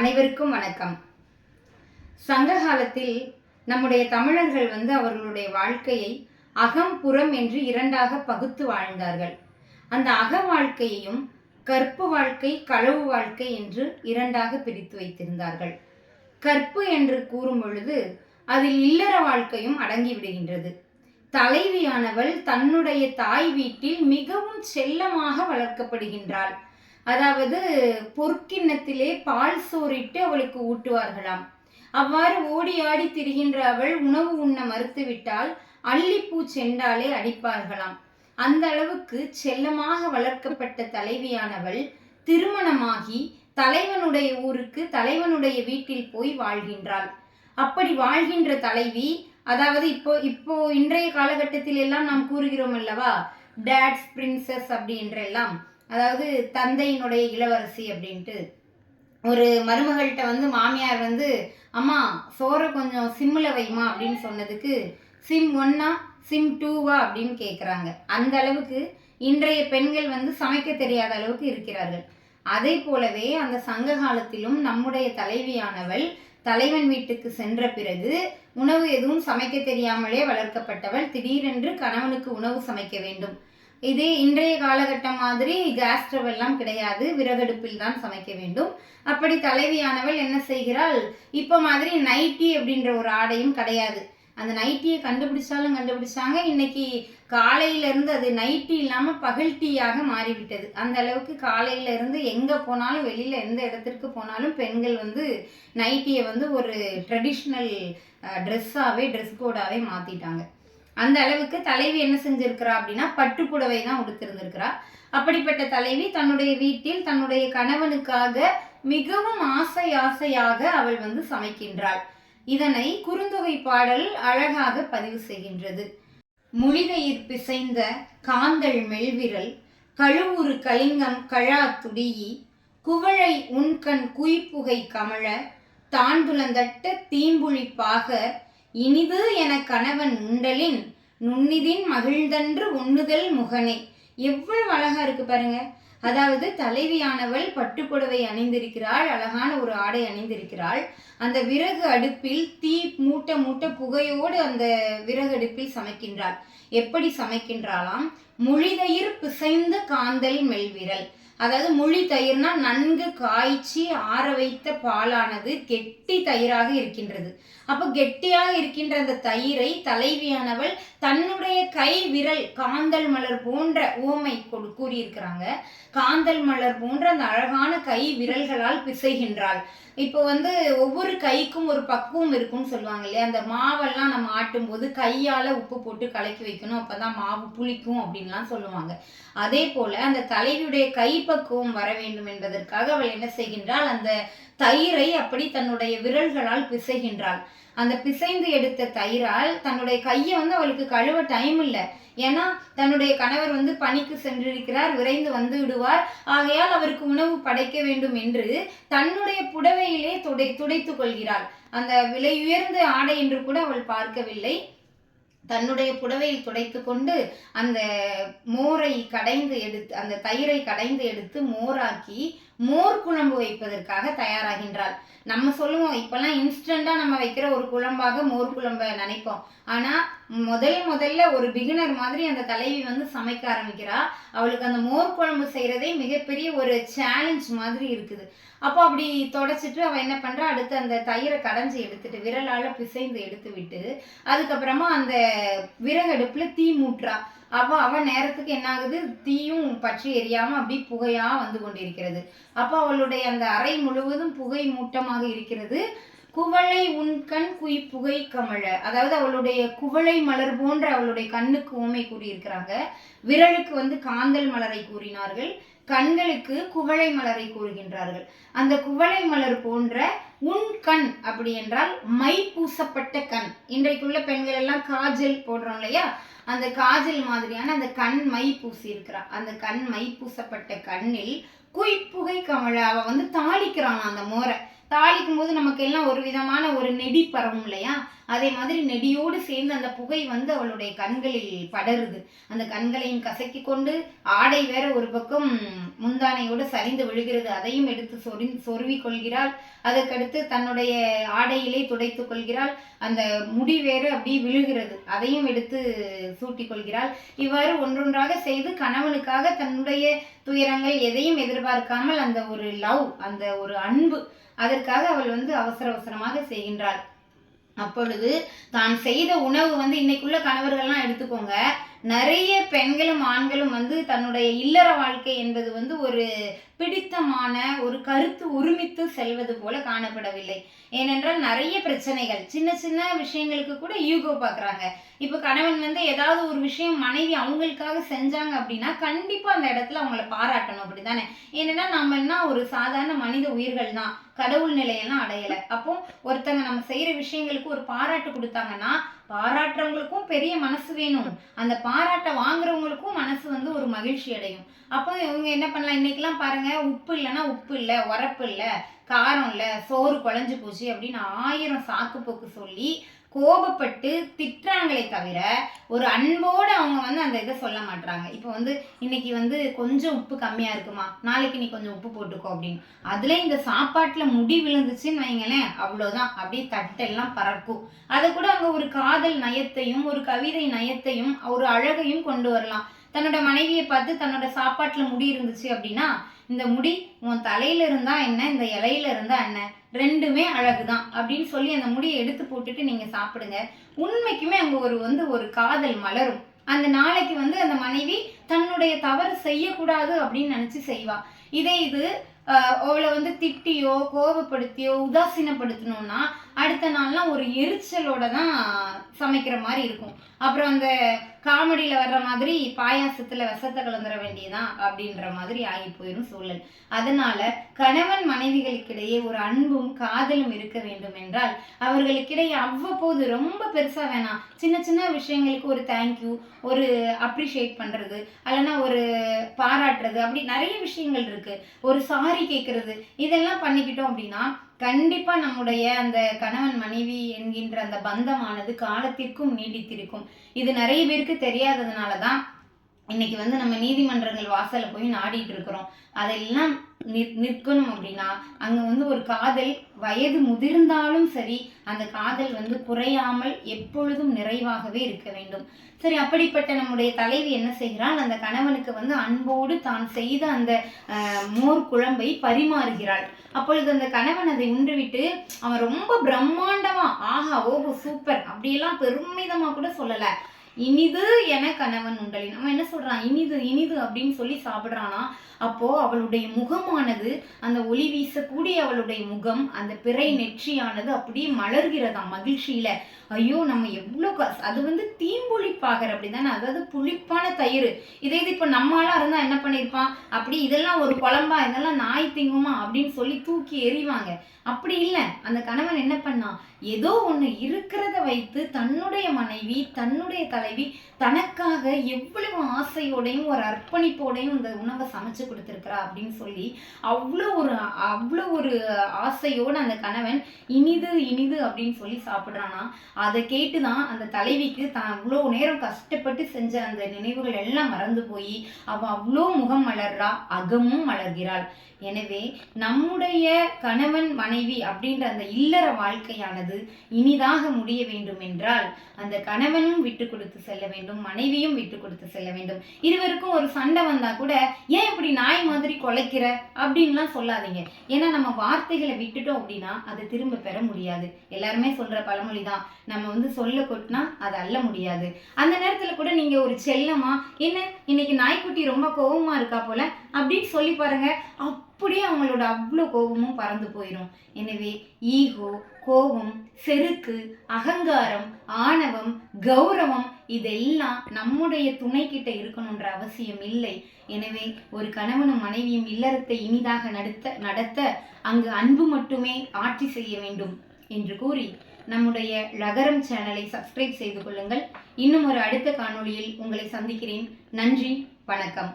அனைவருக்கும் வணக்கம். சங்க காலத்தில் நம்முடைய தமிழர்கள் வந்து அவர்களுடைய வாழ்க்கையை அகம் புறம் என்று இரண்டாக பகுத்து வாழ்ந்தார்கள். அந்த அக வாழ்க்கையையும் கற்பு வாழ்க்கை களவு வாழ்க்கை என்று இரண்டாக பிரித்து வைத்திருந்தார்கள். கற்பு என்று கூறும் பொழுது அதில் இல்லற வாழ்க்கையும் அடங்கிவிடுகின்றது தலைவியானவள் தன்னுடைய தாய் வீட்டில் மிகவும் செல்லமாக வளர்க்கப்படுகின்றாள். அதாவது பொற்கிண்ணத்திலே பால் சோறிட்டு அவளுக்கு ஊட்டுவார்களாம். அவ்வாறு ஓடி ஆடி திரிகின்ற அவள் உணவு உண்ண மறுத்துவிட்டால் அள்ளிப்பூ செண்டாலே அடிப்பார்களாம். அந்த அளவுக்கு செல்லமாக வளர்க்கப்பட்ட தலைவியானவள் திருமணமாகி தலைவனுடைய ஊருக்கு தலைவனுடைய வீட்டில் போய் வாழ்கின்றாள். அப்படி வாழ்கின்ற தலைவி அதாவது இப்போ இப்போ இன்றைய காலகட்டத்தில் எல்லாம் நாம் கூறுகிறோம் அல்லவா? டேட்ஸ் பிரின்சஸ் அப்படின்றெல்லாம். அதாவது தந்தையினுடைய இளவரசி அப்படின்ட்டு. ஒரு மருமகள்கிட்ட வந்து மாமியார் வந்து அம்மா சோறை கொஞ்சம் சிம்மில் வைமா அப்படின்னு சொன்னதுக்கு சிம் ஒன்னா சிம் டூவா? அப்படின்னு கேட்குறாங்க அந்த அளவுக்கு இன்றைய பெண்கள் வந்து சமைக்க தெரியாத அளவுக்கு இருக்கிறார்கள். அதே போலவே அந்த சங்க காலத்திலும் நம்முடைய தலைவியானவள் தலைவன் வீட்டுக்கு சென்ற பிறகு உணவு எதுவும் சமைக்க தெரியாமலே வளர்க்கப்பட்டவள். திடீரென்று கணவனுக்கு உணவு சமைக்க வேண்டும். இதே இன்றைய காலகட்டம் மாதிரி கேஸ் ஸ்டவ் எல்லாம் கிடையாது. விறகடுப்பில் தான் சமைக்க வேண்டும். அப்படி தலைவியானவள் என்ன செய்கிறாள்? இப்போ மாதிரி நைட்டி அப்படின்ற ஒரு ஆடையும் கிடையாது. அந்த நைட்டியை கண்டுபிடிச்சாலும் கண்டுபிடிச்சாங்க. இன்னைக்கு காலையிலேருந்து அது நைட்டி இல்லாமல் பகல் டீயாக மாறிவிட்டது. அந்த அளவுக்கு காலையிலேருந்து எங்கே போனாலும் வெளியில் எந்த இடத்திற்கு போனாலும் பெண்கள் வந்து நைட்டியை வந்து ஒரு ட்ரெடிஷ்னல் ட்ரெஸ்ஸாகவே ட்ரெஸ் கோடாகவே மாற்றிட்டாங்க அந்த அளவுக்கு தலைவி என்ன செஞ்சிருக்கிறா அப்படின்னா பட்டுப்புடவை தான் உடுத்திருந்திருக்கிறா. அப்படிப்பட்ட தலைவி தன்னுடைய வீட்டில் தன்னுடைய கணவனுக்காக மிகவும் ஆசை ஆசையாக அவள் வந்து சமைக்கின்றாள். இதனை குறுந்தொகை பாடல் அழகாக பதிவு செய்கின்றது. முளிதயிர் பிசைந்த காந்தள் மெல்விரல் கழுவுறு கலிங்கம் கழா துடியி குவளை உண்கண் குய்ப்புகை கமழ தாண்டுலந்தட்ட தீம்புளிப்பாக இனிது என கணவன் உண்டலின் நுண்ணிதின் மகிழ்ந்தன்று உண்ணுதல் முகனே. எவ்வளவு அழகா இருக்கு பாருங்க. அதாவது தலைவியானவள் பட்டுப்புடவை அணிந்திருக்கிறாள் அழகான ஒரு ஆடை அணிந்திருக்கிறாள். அந்த விறகு அடுப்பில் தீ மூட்ட மூட்ட புகையோடு அந்த விறகு அடுப்பில் சமைக்கின்றாள். எப்படி சமைக்கின்றாளாம்? முழிதயிர் பிசைந்த காந்தல் மெல்விரல். அதாவது முழி தயிர்னா நன்கு காய்ச்சி ஆற வைத்த பாலானது கெட்டி தயிராக இருக்கின்றது. அப்போ கெட்டியாக இருக்கின்ற அந்த தயிரை தலைவியானவள் தன்னுடைய கை விரல் காந்தல் மலர் போன்ற ஓமை கொடு கூறியிருக்கிறாங்க. காந்தல் மலர் போன்ற அந்த அழகான கை விரல்களால் பிசைகின்றாள். இப்போ வந்து ஒவ்வொரு கைக்கும் ஒரு பக்குவம் இருக்கும்னு சொல்லுவாங்க இல்லையா? அந்த மாவெல்லாம் நம்ம ஆட்டும் போது கையால உப்பு போட்டு கலக்கி வைக்கணும். அப்பதான் மாவு புளிக்கும் அப்படின்லாம் சொல்லுவாங்க. அதே போல அந்த தலைவியுடைய கைப்பக்குவம் வர வேண்டும் என்பதற்காக அவள் என்ன செய்கின்றாள்? அந்த தயிரை அப்படி தன்னுடைய விரல்களால் பிசைகின்றாள். அந்த பிசைந்து எடுத்த தயிரால் தன்னுடைய கையை வந்து அவளுக்கு கழுவ டைம் இல்லை. ஏன்னா தன்னுடைய கணவர் வந்து பணிக்கு சென்றிருக்கிறார் விரைந்து வந்து விடுவார். ஆகையால் அவருக்கு உணவு படைக்க வேண்டும் என்று தன்னுடைய புடவையிலே துடை துடைத்து கொள்கிறாள். அந்த விலை உயர்ந்த ஆடை என்று கூட அவள் பார்க்கவில்லை. தன்னுடைய புடவையில் துடைத்து கொண்டு அந்த மோரை கடைந்து எடுத்து அந்த தயிரை கடைந்து எடுத்து மோராக்கி மோர் குழம்பு வைப்பதற்காக தயாராகின்றாள். நம்ம சொல்லுவோம் இப்பெல்லாம் இன்ஸ்டண்டா நம்ம வைக்கிற ஒரு குழம்பாக மோர் குழம்பை நினைப்போம். ஆனா முதல் முதல்ல ஒரு பிகினர் மாதிரி அந்த தலைவி வந்து சமைக்க ஆரம்பிக்கிறா. அவளுக்கு அந்த மோர் குழம்பு செய்கிறதே மிகப்பெரிய ஒரு சேலஞ்ச் மாதிரி இருக்குது. அப்போ அப்படி தொடச்சிட்டு அவள் என்ன பண்ணுறா அடுத்து அந்த தயிரை கடைஞ்சி எடுத்துட்டு விரலால் பிசைந்து எடுத்து விட்டு அதுக்கப்புறமா அந்த விறகடுப்பில் தீ மூட்டுறா. அப்போ அவன் நேரத்துக்கு என்ன ஆகுது? தீயும் பற்றி எரியாமல் அப்படி புகையாக வந்து கொண்டிருக்கிறது. அப்போ அவளுடைய அந்த அறை முழுவதும் புகை மூட்டமாக இருக்கிறது. குவளை உன்கண் குய் புகை கமழ. அதாவது அவளுடைய குவளை மலர் போன்ற அவளுடைய கண்ணுக்கு ஊமை கூறியிருக்கிறாங்க. விரலுக்கு வந்து காந்தல் மலரை கூறினார்கள். கண்களுக்கு குவளை மலரை கூறுகின்றார்கள். அந்த குவளை மலர் போன்ற உன் கண் அப்படி என்றால் மை பூசப்பட்ட கண். இன்றைக்குள்ள பெண்கள் எல்லாம் காஜல் போடுறோம் இல்லையா? அந்த காஜல் மாதிரியான அந்த கண் மை பூசி இருக்கிறா அந்த கண் மை பூசப்பட்ட கண்ணில் குய்ப்புகை கமழ. அவ வந்து தாளிக்கிறான் அந்த மோரை. தாளிக்கும் போது நமக்கு எல்லாம் ஒரு விதமான ஒரு நெடி பரவும் இல்லையா? அதே மாதிரி நெடியோடு சேர்ந்து அந்த புகை வந்து அவளுடைய கண்களில் படருது. அந்த கண்களையும் கசக்கி கொண்டு ஆடை வேற ஒரு பக்கம் முந்தானையோடு சரிந்து விழுகிறது. அதையும் எடுத்து சொரி சொருவி கொள்கிறாள். அதற்கடுத்து தன்னுடைய ஆடையிலே துடைத்து கொள்கிறாள். அந்த முடி வேறு அப்படி விழுகிறது. அதையும் எடுத்து சூட்டிக் கொள்கிறாள். இவ்வாறு ஒன்றொன்றாக செய்து கணவனுக்காக தன்னுடைய துயரங்கள் எதையும் எதிர்பார்க்காமல் அந்த ஒரு லவ் அந்த ஒரு அன்பு அதற்காக அவள் வந்து அவசர அவசரமாக செய்கின்றாள். அப்பொழுது தான் செய்த உணவு வந்து இன்னைக்குள்ள கணவர்கள்லாம் எடுத்துக்கோங்க. நிறைய பெண்களும் ஆண்களும் வந்து தன்னுடைய இல்லற வாழ்க்கை என்பது வந்து ஒரு பிடித்தமான ஒரு கருத்து ஒருமித்து செல்வது போல காணப்படவில்லை. ஏனென்றால் நிறைய பிரச்சனைகள் சின்ன சின்ன விஷயங்களுக்கு கூட யூகோ பார்க்குறாங்க. இப்போ கணவன் வந்து ஏதாவது ஒரு விஷயம் மனைவி அவங்களுக்காக செஞ்சாங்க அப்படின்னா கண்டிப்பாக அந்த இடத்துல அவங்கள பாராட்டணும் அப்படி தானே ஏன்னா நம்ம என்ன ஒரு சாதாரண மனித உயிர்கள் தான். கடவுள் நிலையெல்லாம் அடையலை. அப்போ ஒருத்தங்க நம்ம செய்கிற விஷயங்களுக்கு ஒரு பாராட்டு கொடுத்தாங்கன்னா பாராட்டுறவங்களுக்கும் பெரிய மனசு வேணும். அந்த பாராட்டை வாங்குறவங்களுக்கும் மனசு வந்து ஒரு மகிழ்ச்சி அடையும். அப்போ இவங்க என்ன பண்ணலாம்? இன்னைக்கெல்லாம் பாருங்க உப்பு இல்லைன்னா உப்பு இல்லை உரப்பு இல்லை. காரம் இல்லை சோறு குழஞ்சு போச்சு அப்படின்னு ஆயிரம் சாக்கு போக்கு சொல்லி கோபப்பட்டு திட்டுறாங்களே தவிர ஒரு அன்போடு அவங்க வந்து அந்த இதை சொல்ல மாட்டாங்க இப்போ வந்து இன்னைக்கு வந்து கொஞ்சம் உப்பு கம்மியாக இருக்குமா? நாளைக்கு நீ கொஞ்சம் உப்பு போட்டுக்கோ அப்படின்னு. அதில் இந்த சாப்பாட்டில் முடி விழுந்துச்சுன்னு வைங்களேன் அவ்வளோதான் அப்படியே தட்டெல்லாம் பறக்கும். அதை கூட அவங்க ஒரு காதல் நயத்தையும் ஒரு கவிதை நயத்தையும் ஒரு அழகையும் கொண்டு வரலாம். தன்னோட மனைவியை பார்த்து தன்னோட சாப்பாட்டில் முடி இருந்துச்சு அப்படின்னா இந்த முடி உன் தலையில இருந்தா என்ன இந்த இலையில இருந்தா என்ன? ரெண்டுமே அழகு தான் அப்படின்னு சொல்லி அந்த முடியை எடுத்து போட்டுட்டு நீங்க சாப்பிடுங்க. உண்மைக்குமே அங்க ஒரு வந்து ஒரு காதல் மலரும். அந்த நாளைக்கு வந்து அந்த மனைவி தன்னுடைய தவறு செய்யக்கூடாது அப்படின்னு நினைச்சு செய்வா. இதே இது அவளை வந்து திட்டியோ கோபப்படுத்தியோ உதாசீனப்படுத்தணும்னா அடுத்த நாள்லாம் ஒரு எரிச்சலோட தான் சமைக்கிற மாதிரி இருக்கும். அப்புறம் அந்த காமெடியில் வர்ற மாதிரி பாயாசத்தில் விஷத்தை கலந்துட வேண்டியதான் அப்படின்ற மாதிரி ஆகி போயிடும் சூழல். அதனால கணவன் மனைவிகளுக்கிடையே ஒரு அன்பும் காதலும் இருக்க வேண்டும் என்றால் அவர்களுக்கிடையே அவ்வப்போது ரொம்ப பெருசாக வேணாம். சின்ன சின்ன விஷயங்களுக்கு ஒரு தேங்க்யூ ஒரு அப்ரிஷியேட் பண்ணுறது அல்லனா ஒரு பாராட்டுறது அப்படி நிறைய விஷயங்கள் இருக்குது ஒரு சாரி கேட்குறது இதெல்லாம் பண்ணிக்கிட்டோம் அப்படின்னா கண்டிப்பா நம்முடைய அந்த கணவன் மனைவி என்கின்ற அந்த பந்தமானது காலத்திற்கும் நீடித்திருக்கும். இது நிறைய பேருக்கு தெரியாததுனால தான் இன்னைக்கு வந்து நம்ம நீதிமன்றங்கள் வாசலில் போய் நாடிட்டு இருக்கிறோம். அதெல்லாம் நிற் நிற்கணும் அப்படின்னா அங்க வந்து ஒரு காதல் வயது முதிர்ந்தாலும் சரி அந்த காதல் வந்து குறையாமல் எப்பொழுதும் நிறைவாகவே இருக்க வேண்டும். சரி அப்படிப்பட்ட நம்முடைய தலைவி என்ன செய்கிறாள்? அந்த கணவனுக்கு வந்து அன்போடு தான் செய்த அந்த மோர் குழம்பை பரிமாறுகிறாள். அப்பொழுது அந்த கணவன் அதை உண்டுவிட்டு அவன் ரொம்ப பிரம்மாண்டமா ஆஹா ஓஹோ சூப்பர் அப்படியெல்லாம் பெருமிதமா கூட சொல்லலை. இனிது என கணவன் உண்டலின் அவன் என்ன சொல்றான்? இனிது இனிது அப்படின்னு சொல்லி சாப்பிடுறானா? அப்போ அவளுடைய முகமானது அந்த ஒளி வீசக்கூடிய அவளுடைய முகம் அந்த பிறை நெற்றியானது அப்படியே மலர்கிறதாம் மகிழ்ச்சியில. ஐயோ நம்ம எவ்வளோ கஸ் அது வந்து தீம்புளிப்பாகர் அப்படிதானே? அதாவது புளிப்பான தயிர். இதே இது இப்போ நம்மளாம் இருந்தா என்ன பண்ணியிருப்பான் அப்படி இதெல்லாம் ஒரு குழம்பா இதெல்லாம் நாய் திங்குமா அப்படின்னு சொல்லி தூக்கி எறிவாங்க. அப்படி இல்லை. அந்த கணவன் என்ன பண்ணான்? ஏதோ ஒண்ணு இருக்கிறத வைத்து தன்னுடைய மனைவி தன்னுடைய தலைவி தனக்காக எவ்வளவு ஆசையோடையும் ஒரு அர்ப்பணிப்போடையும் இந்த உணவை சமைச்சு கொடுத்துருக்குறா அப்படின்னு சொல்லி அவ்வளோ ஒரு அவ்வளோ ஒரு ஆசையோடு அந்த கணவன் இனிது இனிது அப்படின்னு சொல்லி சாப்பிட்றானா. அதை கேட்டு தான் அந்த தலைவிக்கு தான் அவ்வளோ நேரம் கஷ்டப்பட்டு செஞ்ச அந்த நினைவுகள் எல்லாம் மறந்து போய் அவள் அவ்வளோ முகம் மலர்றா அகமும் மலர்கிறாள். எனவே நம்முடைய கணவன் மனைவி அப்படின்ற அந்த இல்லற வாழ்க்கையானது இனிதாக முடிய வேண்டும் என்றால் அந்த கணவனும் விட்டு கொடுத்து செல்ல வேண்டும் மனைவியும் விட்டு கொடுத்து செல்ல வேண்டும். இருவருக்கும் ஒரு சண்டை வந்தா கூட ஏன் இப்படி நாய் மாதிரி குலைக்கிற? அப்படின்லாம் சொல்லாதீங்க. ஏன்னா நம்ம வார்த்தைகளை விட்டுட்டோம் அப்படின்னா அதை திரும்ப பெற முடியாது. எல்லாருமே சொல்ற பழமொழி தான். நம்ம வந்து சொல்ல கொட்டினா அது அல்ல முடியாது. அந்த நேரத்துல கூட நீங்க ஒரு செல்லமா என்ன இன்னைக்கு நாய்க்குட்டி ரொம்ப கோவமா இருக்கா போல? அப்படின்னு சொல்லி பாருங்க அப்படியே அவங்களோட அவ்வளோ கோபமும் பறந்து போயிடும் எனவே ஈகோ கோபம் செருக்கு அகங்காரம் ஆணவம் கௌரவம் இதெல்லாம் நம்முடைய துணை இருக்கணுன்ற அவசியம் இல்லை. எனவே ஒரு கணவனும் மனைவியும் இல்லறத்தை இனிதாக நடத்த நடத்த அங்கு அன்பு மட்டுமே ஆட்சி செய்ய வேண்டும் என்று கூறி நம்முடைய லகரம் சேனலை சப்ஸ்கிரைப் செய்து கொள்ளுங்கள். இன்னும் ஒரு அடுத்த காணொளியில் உங்களை சந்திக்கிறேன். நன்றி வணக்கம்.